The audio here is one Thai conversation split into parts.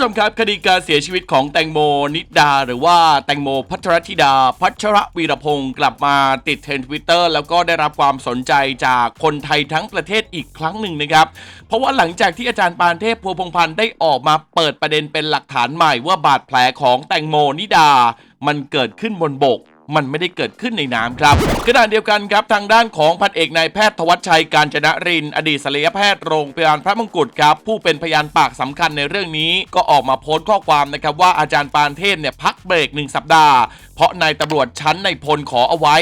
ผู้ชมครับคดีการเสียชีวิตของแตงโมนิดา หรือว่าแตงโมพัทรธิดา พัชรวีรพงศ์กลับมาติดเทรนด์ทวิตเตอร์แล้วก็ได้รับความสนใจจากคนไทยทั้งประเทศอีกครั้งหนึ่งนะครับ เพราะว่าหลังจากที่อาจารย์ปานเทพพัวพงษ์พันธ์ได้ออกมาเปิดประเด็นเป็นหลักฐานใหม่ว่าบาดแผลของแตงโมนิดา มันเกิดขึ้นบนบก มันไม่ได้เกิดขึ้นในน้ำครับขณะเดียวกันครับทางด้านของพันเอกนายแพทย์ทวัชชัยการจนะริน อดีตศัลยแพทย์โรงพยาบาลพระมงกุฎครับ ผู้เป็นพยานปากสำคัญในเรื่องนี้ ก็ออกมาโพสต์ข้อความนะครับว่าอาจารย์ปานเทพเนี่ยพักเบรกหนึ่งสัปดาห์ ราะนายตำรวจชั้นในพลขอเอาไว้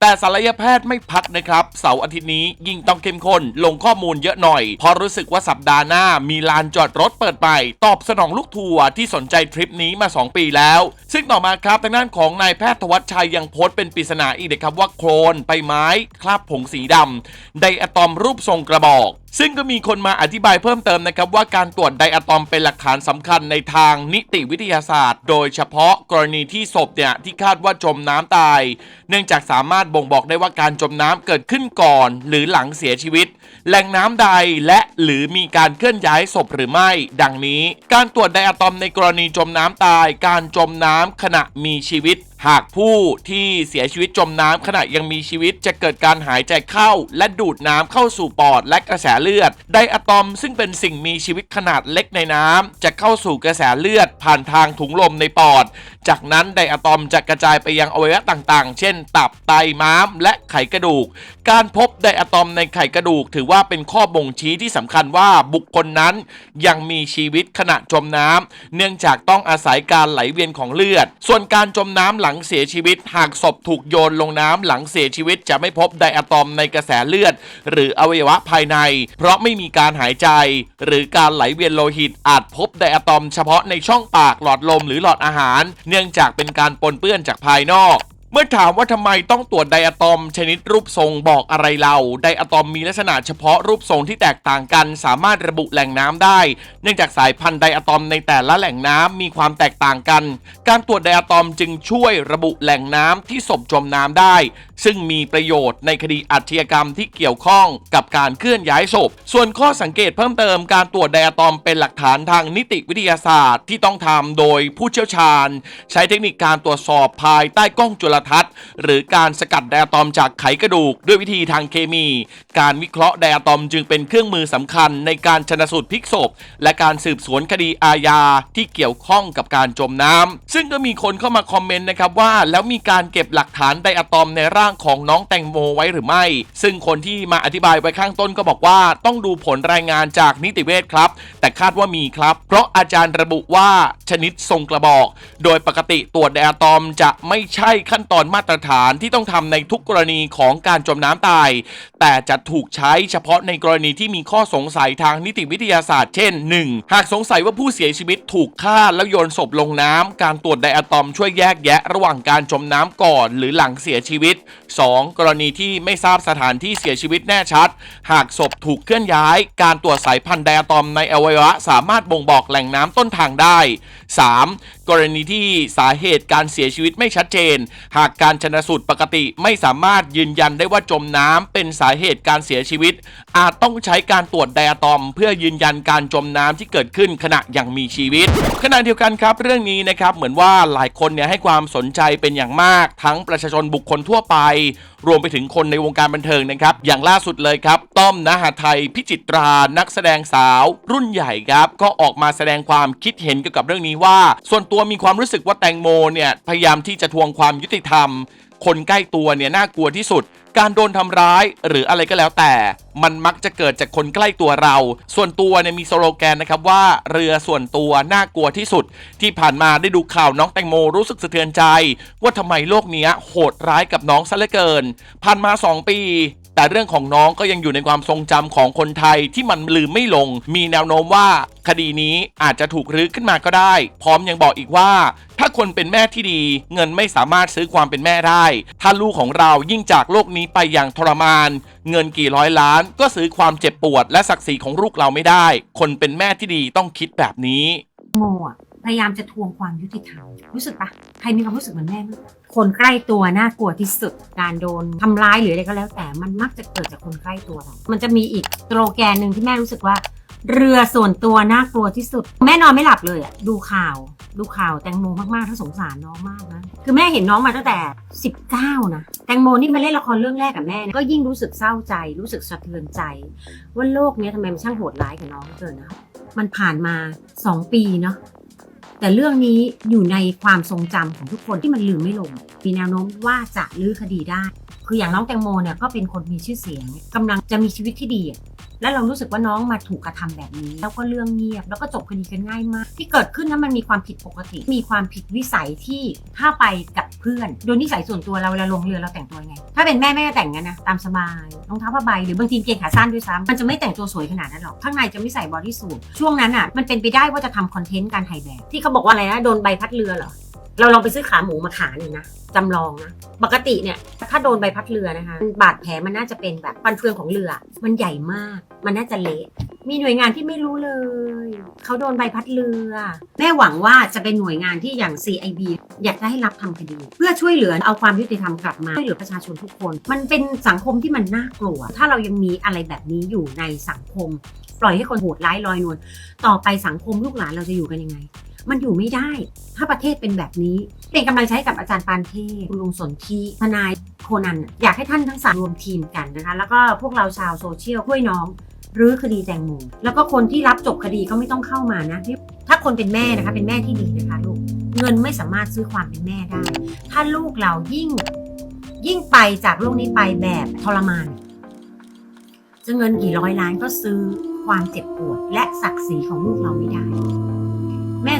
แต่ศัลยแพทย์ไม่พักนะครับ เสาร์อาทิตย์นี้ยิ่งต้องเข้มข้นลงข้อมูลเยอะหน่อย เพราะรู้สึกว่าสัปดาห์หน้ามีลานจอดรถเปิดใหม่ตอบสนองลูกทัวร์ที่สนใจทริปนี้มา 2 ปีแล้ว ซึ่งต่อมาครับทางด้านของนายแพทย์ธวัชชัยยังโพสต์เป็นปริศนาอีกนะครับว่าโครนใบไม้ คราบผงสีดำไดอะตอมรูปทรงกระบอก ซึ่งก็มีคนมาอธิบายเพิ่มเติมนะครับว่าการตรวจไดอะตอมเป็นหลักฐานสำคัญในทางนิติวิทยาศาสตร์ โดยเฉพาะกรณีที่ศพเนี่ยที่คาดว่าจมน้ำตาย เนื่องจากสามารถบ่งบอกได้ว่าการจมน้ำเกิดขึ้นก่อน หรือหลังเสียชีวิต แหล่งน้ำใดและหรือมีการเคลื่อนย้ายศพหรือไม่ ดังนี้ การตรวจไดอะตอมในกรณีจมน้ำตาย การจมน้ำขณะมีชีวิต หากผู้ที่เสียชีวิตจมน้ำขณะยังมีชีวิตจะเกิดการหายใจเข้า และดูดน้ำเข้าสู่ปอดและกระแสเลือด ไดอะตอมซึ่งเป็นสิ่งมีชีวิตขนาดเล็กในน้ำจะเข้าสู่กระแสเลือดผ่านทางถุงลมในปอด จากนั้นไดอะตอมจะกระจายไปยังอวัยวะต่างๆ เช่น ตับไตม้าม และไขกระดูก การพบไดอะตอมในไขกระดูก ถือว่าเป็นข้อบ่งชี้ที่สำคัญว่าบุคคลนั้นยังมีชีวิตขณะจมน้ำเนื่องจากต้องอาศัยการไหลเวียนของเลือด ส่วนการจมน้ำหลังงเสียชีวิต หากศพถูกโยนลงน้ำหลังเสียชีวิตจะไม่พบไดอะตอมในกระแสเลือด หรืออวัยวะภายใน เพราะไม่มีการหายใจ หรือการไหลเวียนโลหิต อาจพบไดอะตอมเฉพาะในช่องปากหลอดลมหรือหลอดอาหาร เนื่องจากเป็นการปนเปื้อนจากภายนอก เมื่อถามว่าทำไมต้องตรวจไดอะตอม ชนิดรูปทรงบอกอะไรเราไดอะตอมมีลักษณะเฉพาะรูปทรงที่แตกต่างกัน สามารถระบุแหล่งน้ำได้ เนื่องจากสายพันธุ์ไดอะตอมในแต่ละแหล่งน้ำมีความแตกต่างกัน การตรวจไดอะตอมจึงช่วยระบุแหล่งน้ำที่ศพจมน้ำได้ ซึ่งมีประโยชน์ในคดีอาชญากรรมที่เกี่ยวข้องกับการเคลื่อนย้ายศพ ส่วนข้อสังเกตเพิ่มเติมการตรวจไดอะตอมเป็นหลักฐานทางนิติวิทยาศาสตร์ที่ต้องทำโดยผู้เชี่ยวชาญ ใช้เทคนิคการตรวจสอบภายใต้กล้องจุลทรรศน์ หรือการสกัดไดอะตอมจากไขกระดูก ด้วยวิธีทางเคมี การวิเคราะห์ไดอะตอมจึงเป็นเครื่องมือสำคัญในการชนสูตรพลิกศพ และการสืบสวนคดีอาญาที่เกี่ยวข้องกับการจมน้ำซึ่งก็มีคนเข้ามาคอมเมนต์นะครับว่าแล้วมีการเก็บหลักฐานไดอะตอมในร่างของน้องแตงโมไว้หรือไม่ ซึ่งคนที่มาอธิบายไว้ข้างต้นก็บอกว่าต้องดูผลรายงานจากนิติเวชครับ แต่คาดว่ามีครับ เพราะอาจารย์ระบุว่าชนิดทรงกระบอก โดยปกติตรวจไดอะตอมจะไม่ใช่ขั้นตอนอนมาตรฐานที่ต้องทำในทุกกรณีของการจมน้ำตาย แต่จะถูกใช้เฉพาะในกรณีที่มีข้อสงสัยทางนิติวิทยาศาสตร์ เช่น 1. หากสงสัยว่าผู้เสียชีวิตถูกฆ่าแล้วโยนศพลงน้ำการตรวจไดอะตอมช่วยแยกแยะ ระหว่างการจมน้ำก่อน หรือหลังเสียชีวิต 2. กรณีที่ไม่ทราบสถานที่เสียชีวิตแน่ชัด หากศพถูกเคลื่อนย้าย การตรวจสายพันธุ์ไดอะตอมในอวัยวะ สามารถบ่งบอกแหล่งน้ำต้นทางได้ 3. กรณีที่สาเหตุการเสียชีวิตไม่ชัดเจน หากการชนสูตรปกติไม่สามารถยืนยันได้ว่าจมน้ำเป็นสาเหตุการเสียชีวิต อาจต้องใช้การตรวจไดอะตอม เพื่อยืนยันการจมน้ำที่เกิดขึ้นขณะยังมีชีวิต ขณะเดียวกันครับเรื่องนี้นะครับเหมือนว่าหลายคนเนี่ยให้ความสนใจเป็นอย่างมาก ทั้งประชาชนบุคคลทั่วไป รวมไปถึงคนในวงการบันเทิงนะครับอย่างล่าสุดเลยครับต้อมนหาไทยพิจิตรานักแสดงสาว รุ่นใหญ่ครับก็ออกมาแสดงความคิดเห็นเกี่ยวกับเรื่องนี้ว่าส่วนตัวัวมีความรู้สึกว่าแตงโมเนี่ยพยายามที่จะทวงความยุติธรรม คนใกล้ตัวเนี่ยน่ากลัวที่สุด การโดนทำร้ายหรืออะไรก็แล้วแต่ มันมักจะเกิดจากคนใกล้ตัวเรา ส่วนตัวเนี่ยมีสโลแกนนะครับว่าเรือส่วนตัวน่ากลัวที่สุด ที่ผ่านมาได้ดูข่าวน้องแตงโมรู้สึกสะเทือนใจ ว่าทำไมโลกเนี้โหดร้ายกับน้องซะเหลือเกิน ผ่านมา 2 ปี แต่เรื่องของน้องก็ยังอยู่ในความทรงจำของคนไทยที่มันลืมไม่ลง มีแนวโน้มว่าคดีนี้อาจจะถูกรื้อขึ้นมาก็ได้ พร้อมยังบอกอีกว่า ถ้าคนเป็นแม่ที่ดี เงินไม่สามารถซื้อความเป็นแม่ได้ ถ้าลูกของเรายิ่งจากโลกนี้ไปอย่างทรมาน เงินกี่ร้อยล้าน ก็ซื้อความเจ็บปวด และศักดิ์ศรีของลูกเราไม่ได้ คนเป็นแม่ที่ดีต้องคิดแบบนี้โมอะ พยายามจะทวงความยุติธรรมรู้สึกปะใครมีความรู้สึกเหมือนแม่ไหมคนใกล้ตัวน่ากลัวที่สุดการโดนทำร้ายหรืออะไรก็แล้ว แต่มันมักจะเกิดจากคนใกล้ตัวเรามันจะมีอีกสโลแกนหนึ่งที่แม่รู้สึกว่า เรือส่วนตัวน่ากลัวที่สุด แม่นอนไม่หลับเลยอะดูข่าว ดูข่าวแตงโมมากๆทั้งสงสารน้องมากนะคือแม่เห็นน้องมาตั้งแต่ 19 นะแตงโมนี่มาเล่นละครเรื่องแรกกับแม่นะก็ยิ่งรู้สึกเศร้าใจรู้สึกสะเทือนใจ ว่าโลกเนี้ยทำไมมันช่างโหดร้ายกับน้องเกินนะมันผ่านมา 2 ปีเนาะ แต่เรื่องนี้อยู่ในความทรงจำของทุกคนที่มันลืมไม่ลง มีแนวโน้มว่าจะลื้อคดีได้ คืออย่างน้องแตงโมเนี่ยก็เป็นคนมีชื่อเสียงกำลังจะมีชีวิตที่ดี แล้วเรารู้สึกว่าน้องมาถูกกระทำแบบนี้ แล้วก็เรื่องเงียบ แล้วก็จบคดีกันง่ายมาก ที่เกิดขึ้นนั้นมันมีความผิดปกติ มีความผิดวิสัยที่ถ้าไปกับเพื่อน โดยนิสัยส่วนตัวเราเวลาลงเรือเราแต่งตัวยังไง ถ้าเป็นแม่แม่จะแต่งงั้นนะตามสบายรองเท้าผ้าใบหรือบางทีเกงขาสั้นด้วยซ้ำมันจะไม่แต่งตัวสวยขนาดนั้นหรอกข้างในจะไม่ใส่บอดี้สูทช่วงนั้นอะมันเป็นไปได้ว่าจะทำคอนเทนต์การถ่ายแบบที่เขาบอกว่าอะไรนะโดนใบพัดเรือเหรอ เราลองไปซื้อขาหมูมาขาหนึ่งนะจำลองนะ ปกติเนี่ยถ้าโดนใบพัดเรือนะคะ บาดแผลมันน่าจะเป็นแบบฟันเฟืองของเรือ มันใหญ่มาก มันน่าจะเละมีหน่วยงานที่ไม่รู้เลย เขาโดนใบพัดเรือ แม่หวังว่าจะเป็นหน่วยงานที่อย่าง CIB อยากจะให้รับทำคดี เพื่อช่วยเหลือเอาความยุติธรรมกลับมาช่วยเหลือประชาชนทุกคน มันเป็นสังคมที่มันน่ากลัว ถ้าเรายังมีอะไรแบบนี้อยู่ในสังคม ปล่อยให้คนโหดร้ายลอยนวลต่อไปสังคมลูกหลานเราจะอยู่กันยังไง มันอยู่ไม่ได้ ถ้าประเทศเป็นแบบนี้ เป็นกำลังใช้กับอาจารย์ปานเทพคุณลุงสนธิทนายโคนัน อยากให้ท่านทั้งสามรวมทีมกันนะคะ แล้วก็พวกเราชาวโซเชียลช่วยน้องรื้อคดีแตงโมแล้วก็คนที่รับจบคดีก็ไม่ต้องเข้ามานะ ถ้าคนเป็นแม่นะคะ เป็นแม่ที่ดีนะคะลูก เงินไม่สามารถซื้อความเป็นแม่ได้ ถ้าลูกเรายิ่งยิ่งไปจากโลกนี้ไปแบบทรมาน จะเงินกี่ร้อยล้านก็ซื้อความเจ็บปวด และศักดิ์ศรีของลูกเราไม่ได้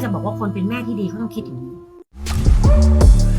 จะบอกว่าคนเป็นแม่ที่ดีเขาต้องคิดอย่างนี้